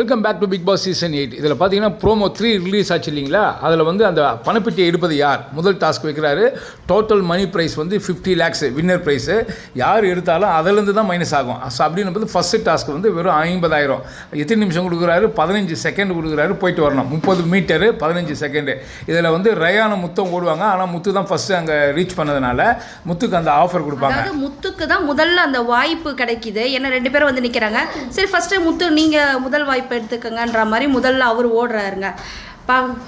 Welcome back to Bigg Boss season eight இதில் பார்த்தீங்கன்னா promo three release ஆச்சு இல்லைங்களா? அதில் வந்து அந்த பணப்பெட்டியை எடுப்பது யார்? முதல் டாஸ்க் வைக்கிறாரு. டோட்டல் மணி ப்ரைஸ் வந்து ஃபிஃப்டி லேக்ஸ் வின்னர் ப்ரைஸு யார் எடுத்தாலும் அதிலேருந்து தான் மைனஸ் ஆகும். ஸோ அப்படின்னும் ஃபஸ்ட்டு டாஸ்க் வந்து வெறும் ஐம்பதாயிரம். எத்தனை நிமிஷம் கொடுக்குறாரு? பதினஞ்சு செகண்ட் கொடுக்குறாரு போயிட்டு வரணும். முப்பது மீட்டரு பதினஞ்சு செகண்டு இதில் வந்து ரயான முத்தம் ஓடுவாங்க. ஆனால் முத்து தான் ஃபஸ்ட்டு அங்கே ரீச் பண்ணதுனால முத்துக்கு அந்த ஆஃபர் கொடுப்பாங்க. முத்துக்கு தான் முதல்ல அந்த வாய்ப்பு கிடைக்கிது. ஏன்னா ரெண்டு பேரும் வந்து நிற்கிறாங்க சரி ஃபர்ஸ்ட் முத்து நீங்கள் முதல் வாய்ப்பு எடுத்துக்கங்கன்ற மாதிரி முதல்ல அவர் ஓடுறாருங்க.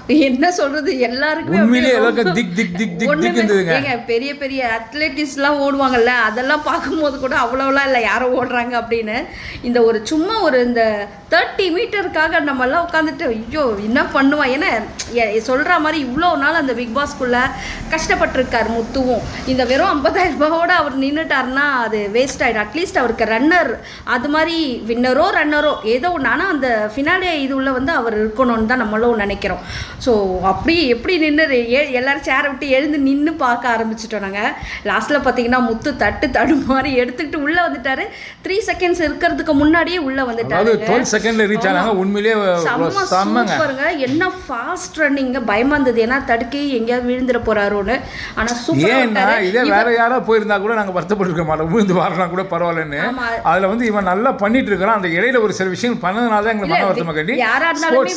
என்ன சொல்றது? எல்லாருக்குமே அப்படியே எல்லாருக்கும் ரொம்ப- திக் திக் திக் திக் ஒண்ணுமே- திக் இருந்ததுங்க ஏங்க, பெரிய பெரிய அத்லெட்டிக்ஸ்லாம் ஓடுவாங்கல்ல அதெல்லாம் பார்க்கும்போது கூட அவ்வளோலாம் இல்லை யாரோ ஓடுறாங்க அப்படின்னு. இந்த ஒரு சும்மா ஒரு இந்த தேர்ட்டி மீட்டருக்காக நம்ம எல்லாம் உட்காந்துட்டு ஐயோ என்ன பண்ணுவான் ஏன்னா சொல்ற மாதிரி இவ்வளோ நாள் அந்த பிக் பாஸ்க்குள்ள கஷ்டப்பட்டிருக்காரு முத்துவும். இந்த வெறும் ஐம்பதாயிரம் ரூபாவோட அவர் நின்றுட்டாருன்னா அது வேஸ்ட் ஆகிடும் அட்லீஸ்ட் அவருக்கு ரன்னர் அது மாதிரி வின்னரோ ரன்னரோ ஏதோ ஒன்று ஆனால் அந்த ஃபினாலே இது உள்ள வந்து அவர் இருக்கணும்னு தான் நம்மளும் நினைக்கிறோம். ஸோ அப்படி எப்படி நின்று எல்லாரும் சேரை விட்டு எழுந்து நின்று பார்க்க ஆரம்பிச்சிட்டோம் நாங்கள் லாஸ்ட்டில் பார்த்தீங்கன்னா முத்து தட்டு தடு மாதிரி எடுத்துக்கிட்டு உள்ளே வந்துட்டாரு. த்ரீ செகண்ட்ஸ் இருக்கிறதுக்கு முன்னாடியே உள்ளே வந்துட்டாரு டுவெல் செகண்ட்ல ரீச் ஆனாங்க. உண்மையிலேயே சூப்பருங்க. என்ன ஃபாஸ்ட் ரன்னிங் பயமா இருந்தது. ஏன்னா தடுக்கி எங்கேயாவது விழுந்துட போறாரோன்னு. ஆனா ஏன்னா இதே சூப்பர் வேற யாரோ போயிருந்தா கூட நாங்க வருத்தப்பட்டிருக்க மாட்டோம். விழுந்து வரலாம் கூட பரவாயில்லன்னு. அதுல வந்து இவன் நல்லா பண்ணிட்டு இருக்கிறான். அந்த இடையில ஒரு சில விஷயங்கள் பண்ணதுனால தான் எங்களுக்கு மன வருத்தமா கண்டி யாரா இருந்தாலுமே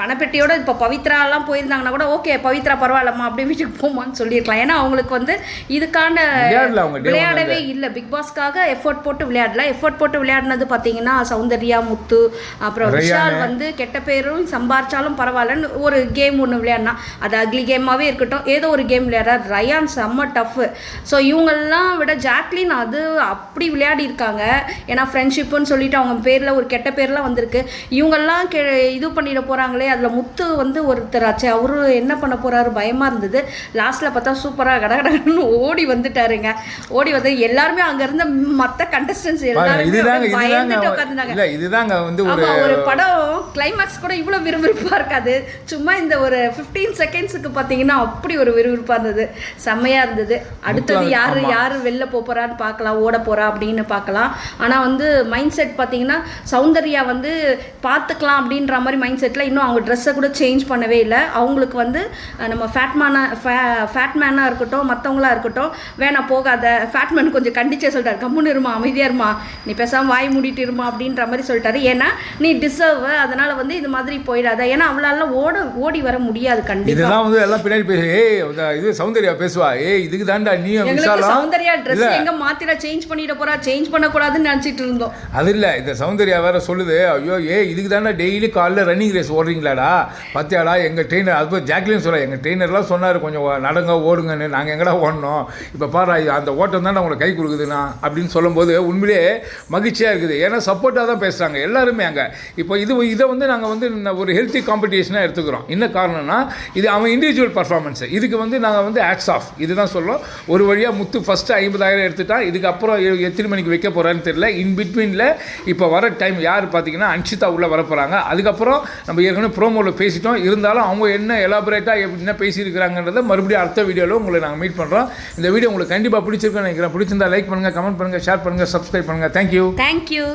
பணப்பெட்டியோட இப்போ பவித்ரா எல்லாம் போயிருந்தாங்கன்னா கூட ஓகே பவித்ரா பரவாயில்லம்மா அப்படியே வீட்டுக்கு போமான்னு சொல்லியிருக்கலாம். ஏன்னா அவங்களுக்கு வந்து இதுக்கான விளையாடவே இல்லை. பிக் பாஸ்க்காக எஃபோர்ட் போட்டு விளையாடல. எஃபோர்ட் போட்டு விளையாடினது பார்த்தீங்கன்னா சௌந்தர்யா முத்து அப்புறம். விஷால் வந்து கெட்ட பேரும் சம்பாரிச்சாலும் பரவாயில்லன்னு ஒரு கேம் ஒன்று விளையாடினா. அது அக்லி கேமாகவே இருக்கட்டும். ஏதோ ஒரு கேம் விளையாடுறார் ரயான் செம்ம டஃப்பு ஸோ இவங்கெல்லாம் விட ஜாக்லின் அது அப்படி விளையாடி இருக்காங்க ஏன்னா ஃப்ரெண்ட்ஷிப்புன்னு சொல்லிட்டு அவங்க பேரில் ஒரு கெட்ட பேர்லாம் வந்திருக்கு. இவங்கெல்லாம் கெ இது பண்ணிட போகிறாங்களே அதில் முத்து வந்து ஒருத்தர் ஆச்சு. அவரு என்ன பண்ண போறாரு? பயமாக இருந்தது. லாஸ்ட்டில் பார்த்தா சூப்பராக கடகடன்னு ஓடி வந்துட்டாருங்க. ஓடி வந்து எல்லாருமே அங்கே இருந்த மற்ற கண்டஸ்டன்ஸ் எல்லாருமே பயந்துட்டு இல்ல இதுதாங்க வந்து ஒரு படம் கிளைமாக்ஸ் கூட இவ்வளோ விறுவிறுப்பாக இருக்காது. சும்மா இந்த ஒரு ஃபிஃப்டீன் செகண்ட்ஸுக்கு பார்த்தீங்கன்னா அப்படி ஒரு விறுவிறுப்பாக இருந்தது. செம்மையாக இருந்தது. அடுத்தது யார். யார் வெளில போப் போறான்னு பார்க்கலாம் ஓட போறா அப்படின்னு பார்க்கலாம். ஆனால் வந்து மைண்ட் செட் பார்த்தீங்கன்னா சௌந்தர்யா வந்து பார்த்துக்கலாம் அப்படின்ற மாதிரி மைண்ட் செட்டில் இன்னும் அவங்க ட்ரெஸ்ஸை கூட சேஞ்ச் பண்ணவே இல்லை. அவங்களுக்கு வந்து நம்ம ஃபேட்மேனாக ஃபேட்மேனாக இருக்கட்டும் மற்றவங்களா இருக்கட்டும் வேணாம் போகாத. ஃபேட்மேன் கொஞ்சம் கண்டிச்சே சொல்லிட்டாரு. கம்முன்னு இருமா அமைதியா இருமா. நீ பேசாமல் வாய் மூடிட்டு இருமா அப்படின்ற மாதிரி சொல்லிட்டாரு. ஏன்னா நீ டிசர்வ் அதனால வந்து இது மாதிரி போயிடாத. ஏன்னா அவளால ஓட ஓடி வர முடியாது கண்டிப்பாக இதுதான் வந்து எல்லாம் பின்னாடி பேசு இந்த இது சௌந்தர்யா பேசுவா. ஏய் இதுக்கு தாண்டா நீ சௌந்தர்யா ட்ரெஸ் எங்க மாத்திர சேஞ்ச் பண்ணிட போறா? சேஞ்ச் பண்ணக்கூடாதுன்னு நினைச்சிட்டு இருந்தோம். அது இல்லை. இந்த சௌந்தர்யா வேற சொல்லுது ஐயோ ஏ இதுக்கு தானே டெய்லி காலைல ரன்னிங் ரேஸ் ஓடுறீங்களாடா? பத்தியாடா எங்கள் ட்ரெயினர் அது போய் ஜாக்லின் சொல்ல எங்கள் ட்ரெயினர்லாம் சொன்னார் கொஞ்சம் நடங்க ஓடுங்கன்னு. நாங்கள் எங்கடா ஓடணும்? இப்போ பாரு இது அந்த ஓட்டம் தான் உங்களை கை கொடுக்குதுண்ணா அப்படின்னு சொல்லும்போது உண்மையிலேயே மகிழ்ச்சியாக இருக்குது. ஏன்னா சப்போர்ட்டாக தான் பேசுகிறாங்க எல்லாருமே அங்கே. இப்போ இது இதை வந்து நாங்கள் வந்து இந்த ஒரு ஹெல்த்தி காம்படிஷனாக எடுத்துக்கிறோம். என்ன காரணம்னா இது அவன் இண்டிவிஜுவல் பர்ஃபார்மன்ஸ் இதுக்கு வந்து நாங்கள் வந்து ஆட்ஸ் ஆஃப் இதுதான் சொல்கிறோம் ஒரு வழியாக முத்து ஃபஸ்ட்டு ஐம்பதாயிரம் எடுத்துட்டான் இதுக்கப்புறம் எத்தனை மணிக்கு வைக்க போகிறான்னு தெரியல. இன் பிட்வீனில் இப்போ வர டைம் யார் பார்த்தீங்கன்னா அன்ஷிதா உள்ளே வர போகிறாங்க அதுக்கப்புறம் நம்ம ஏற்கனவே ப்ரோமோவில் பேசிட்டோம். இருந்தாலும் அவங்க என்ன எலாபரேட்டாக என்ன பேசியிருக்கிறாங்கன்றதை மறுபடியும் அடுத்த வீடியோவில் உங்களை நாங்கள் மீட் பண்ணுறோம் இந்த வீடியோ உங்களுக்கு கண்டிப்பாக பிடிச்சிருக்குன்னு நினைக்கிறேன். பிடிச்சிருந்தா லைக் பண்ணுங்கள் கமெண்ட் பண்ணுங்கள் ஷேர் பண்ணுங்கள் சப்ஸ்கிரைப் பண்ணுங்கள் தேங்க்யூ தேங்க்யூ